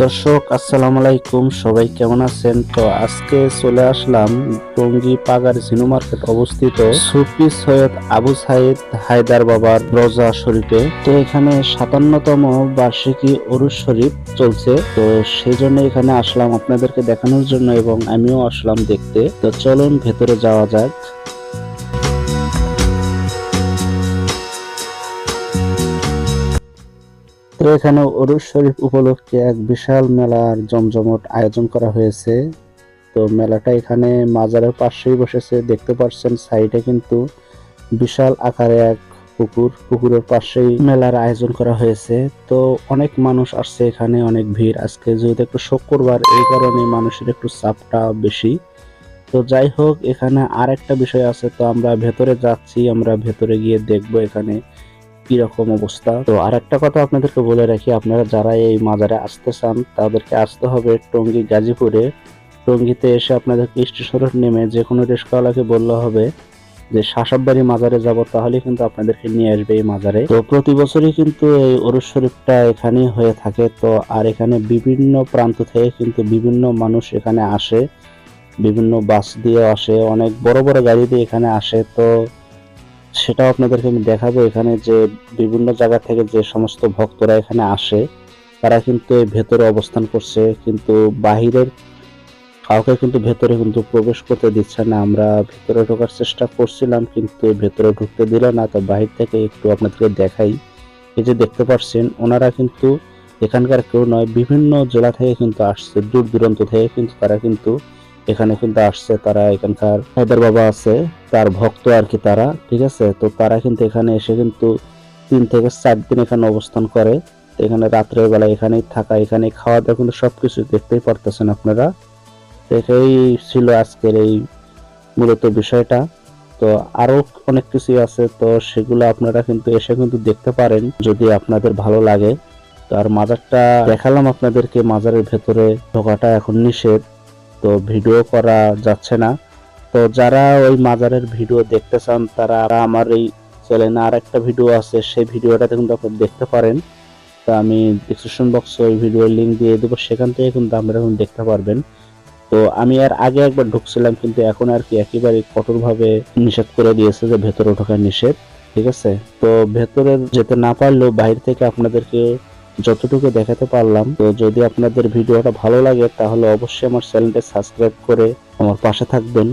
দর্শক, আসসালামু আলাইকুম। সবাই কেমন আছেন? তো আজকে চলে আসলাম টঙ্গী পাগার জিনু মার্কেট অবস্থিত সুফি সৈয়দ আবু সাইদ হায়দার বাবার রোজা শরীফে। তো এখানে সাতান্নতম বার্ষিকী অরুজ শরীফ চলছে। তো সেই জন্য এখানে আসলাম আপনাদেরকে দেখানোর জন্য এবং আমিও আসলাম দেখতে। তো চলুন, ভেতরে যাওয়া যাক। তো এখানে অরুজ শরীফ উপলক্ষে এক বিশাল মেলার জমজমট আয়োজন করা হয়েছে। তো মেলাটা এখানে মাজারের পাশেই বসেছে, দেখতে পাচ্ছেন সাইডে কিন্তু বিশাল আকারে এক পুকুর, পুকুরের পাশেই মেলার আয়োজন করা হয়েছে। তো অনেক মানুষ আসছে এখানে, অনেক ভিড়। আজকে যেহেতু একটু শুক্রবার, এই কারণে মানুষের একটু চাপটা বেশি। তো যাই হোক, এখানে আর একটা বিষয় আছে, তো আমরা ভেতরে যাচ্ছি, আমরা ভেতরে গিয়ে দেখব এখানে কীরকম অবস্থা? তো আর একটা কথা আপনাদেরকে বলে রাখি, আপনারা যারা এই মাজারে আসতে চান, তাদেরকে আসতে হবে টঙ্গী গাজীপুরে। টঙ্গীতে এসে আপনাদেরকে স্টেশনে নেমে যে কোনো রিস্কাওয়ালাকে বললে হবে যে শাসাববাড়ি মাজারে যাব তাহলে কিন্তু আপনাদেরকে নিয়ে আসবে এই মাজারে। তো প্রতি বছরই কিন্তু এই অরুজ শরীফটা এখানেই হয়ে থাকে। তো আর এখানে বিভিন্ন প্রান্ত থেকে কিন্তু বিভিন্ন মানুষ এখানে আসে, বিভিন্ন বাস দিয়ে আসে, অনেক বড় বড় গাড়ি দিয়ে এখানে আসে। তো সেটাও আপনাদেরকে আমি দেখাবো। এখানে যে বিভিন্ন জায়গা থেকে যে সমস্ত ভক্তরা এখানে আসে, তারা কিন্তু ভেতরে অবস্থান করছে। কিন্তু বাহিরের কাউকে কিন্তু ভেতরে কিন্তু প্রবেশ করতে দিচ্ছে না। আমরা ভেতরে ঢোকার চেষ্টা করছিলাম, কিন্তু ভেতরে ঢুকতে দিল না। তো বাহির থেকে একটু আপনাদেরকে দেখাই। এই যে দেখতে পাচ্ছেন, ওনারা কিন্তু এখানকার কেউ নয়, বিভিন্ন জেলা থেকে কিন্তু আসছে। দূর দূরান্ত থেকে কিন্তু তারা কিন্তু এখানে কিন্তু আসছে তারা এখানকার হায়দার বাবা আছে, তার ভক্ত আর কি তারা, ঠিক আছে? তো তারা কিন্তু এখানে এসে কিন্তু তিন থেকে চার দিন এখানে অবস্থান করে। এখানে রাত্রের বেলা এখানেই থাকা এখানে খাওয়া দাওয়া কিন্তু সবকিছু দেখতেই পারতেছেন আপনারা। এটাই ছিল আজকের এই মূলত বিষয়টা। তো আরও অনেক কিছু আছে, তো সেগুলো আপনারা কিন্তু এসে কিন্তু দেখতে পারেন যদি আপনাদের ভালো লাগে। তো আর মাজারটা দেখালাম আপনাদেরকে, মাজারের ভেতরে ঢোকাটা এখন নিষেধ। তো ভিডিও করা যাচ্ছে না। তো যারা ওই মাজারের ভিডিও দেখতে চান, তারা আমার এই চ্যানেলে আর একটা ভিডিও আছে, সেই ভিডিওটাতে কিন্তু আপনি দেখতে পারেন। তো আমি ডিসক্রিপশন বক্সে ওই ভিডিওর লিঙ্ক দিয়ে দেবো, সেখান থেকে কিন্তু আপনারা এখন দেখতে পারবেন। তো আমি আর আগে একবার ঢুকছিলাম, কিন্তু এখন আর কি একেবারে কঠোরভাবে নিষেধ করে দিয়েছে যে ভেতরে ঢোকা নিষেধ, ঠিক আছে? তো ভেতরে যেতে না পারলেও বাইরে থেকে আপনাদেরকে যতটুকু দেখাতে পারলাম, তো যদি আপনাদের ভিডিওটা ভালো লাগে, তাহলে অবশ্যই আমার চ্যানেলটা সাবস্ক্রাইব করে আমার পাশে থাকবেন।